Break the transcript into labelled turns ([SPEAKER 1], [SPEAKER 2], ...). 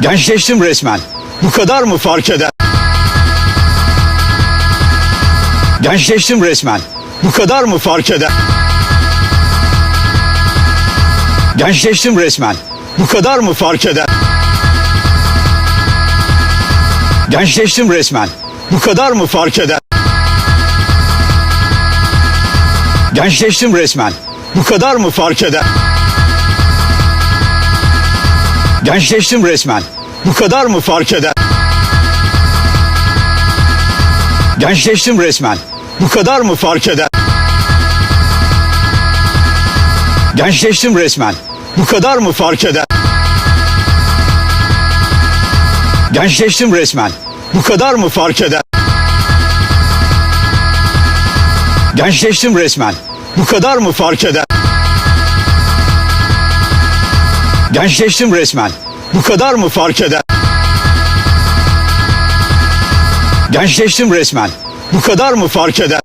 [SPEAKER 1] Gençleştim resmen. Bu kadar mı fark eder? Gençleştim resmen. Bu kadar mı fark eder? Gençleştim resmen. Bu kadar mı fark eder? Gençleştim resmen. Bu kadar mı fark eder? Gençleştim resmen. Bu kadar mı fark eder? Gençleştim resmen. Bu kadar mı fark eder? Gençleştim resmen. Bu kadar mı fark eder? Gençleştim resmen. Bu kadar mı fark eder? Gençleştim resmen. Bu kadar mı fark eder? Gençleştim resmen. Bu kadar mı fark eder? Gençleştim resmen. Bu kadar mı fark eder? Gençleştim resmen. Bu kadar mı fark eder?